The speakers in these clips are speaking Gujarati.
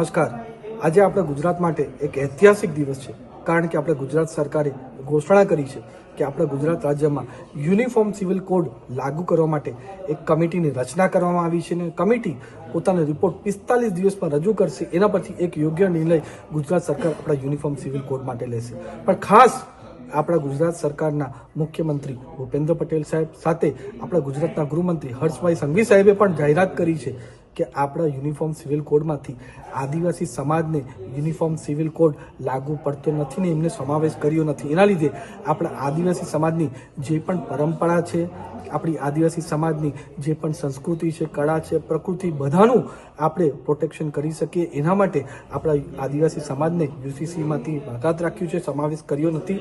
નમસ્કાર. આજે આપણે ગુજરાત માટે એક ઐતિહાસિક દિવસ છે. કારણ કે આપણે ગુજરાત સરકારે ઘોષણા કરી છે કે આપણે ગુજરાત રાજ્યમાં યુનિફોર્મ સિવિલ કોડ લાગુ કરવા માટે એક કમિટીની રચના કરવામાં આવી છે અને કમિટી પોતાનો રિપોર્ટ પિસ્તાલીસ દિવસમાં રજૂ કરશે. એના પછી એક યોગ્ય નિર્ણય ગુજરાત સરકાર આપણા યુનિફોર્મ સિવિલ કોડ માટે લેશે. પણ ખાસ આપણા ગુજરાત સરકારના મુખ્યમંત્રી ભૂપેન્દ્ર પટેલ સાહેબ સાથે આપણા ગુજરાતના ગૃહમંત્રી હર્ષભાઈ સંઘવી સાહેબે પણ જાહેરાત કરી છે કે આપણા યુનિફોર્મ સિવિલ કોડમાંથી આદિવાસી સમાજને યુનિફોર્મ સિવિલ કોડ લાગુ પડતો નથી ને એમને સમાવેશ કર્યો નથી. એના લીધે આપણા આદિવાસી સમાજની જે પણ પરંપરા છે, આપણી આદિવાસી સમાજની જે પણ સંસ્કૃતિ છે, કળા છે, પ્રકૃતિ બધાનું આપણે પ્રોટેક્શન કરી શકીએ. એના માટે આપણા આદિવાસી સમાજને યુસીસીમાંથી બાકાત રાખ્યું છે, સમાવેશ કર્યો નથી.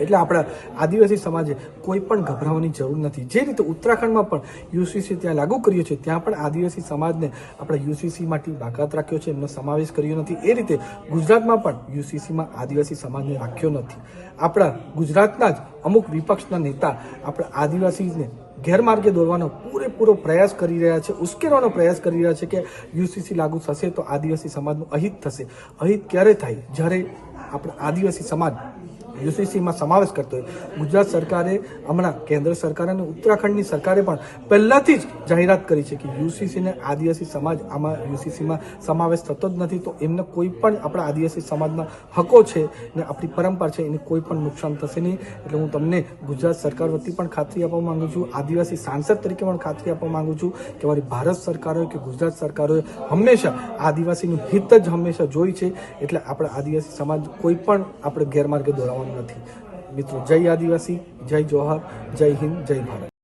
એટલે આપણા આદિવાસી સમાજે કોઈ પણ ગભરાવાની જરૂર નથી. જે રીતે ઉત્તરાખંડમાં પણ યુસીસી ત્યાં લાગુ કર્યો છે, ત્યાં પણ આદિવાસી સમાજને આપણે યુસીસીમાંથી બાકાત રાખ્યો છે, એમનો સમાવેશ કર્યો નથી. એ રીતે ગુજરાતમાં પણ યુસીસીમાં આદિવાસી સમાજને રાખ્યો નથી. આપણા ગુજરાતના જ અમુક વિપક્ષના નેતા આપણા આદિવાસીને ગેરમાર્ગે દોરવાનો પૂરેપૂરો પ્રયાસ કરી રહ્યા છે, ઉશ્કેરવાનો પ્રયાસ કરી રહ્યા છે કે યુસીસી લાગુ થશે તો આદિવાસી સમાજનું અહિત થશે. અહિત ક્યારે થાય? જ્યારે આપણા આદિવાસી સમાજ યુસીસીમાં સમાવેશ કરતો હોય. ગુજરાત સરકારે હમણાં કેન્દ્ર સરકાર અને ઉત્તરાખંડની સરકારે પણ પહેલાંથી જ જાહેરાત કરી છે કે યુસીસીને આદિવાસી સમાજ, આમાં યુસીસીમાં સમાવેશ થતો જ નથી, તો એમને કોઈ પણ આપણા આદિવાસી સમાજના હકો છે ને આપણી પરંપરા છે, એને કોઈ પણ નુકસાન થશે નહીં. એટલે હું તમને ગુજરાત સરકાર વતી પણ ખાતરી આપવા માંગુ છું, આદિવાસી સાંસદ તરીકે પણ ખાતરી આપવા માંગુ છું કે મારી ભારત સરકારોએ કે ગુજરાત સરકારોએ હંમેશા આદિવાસીનું હિત જ હંમેશા જોઈ છે. એટલે આપણા આદિવાસી સમાજ કોઈ પણ આપણે ગેરમાર્ગે દોરાવાનું નથી. મિત્રો જય આદિવાસી જય જોહર જય હિન્દ જય ભારત.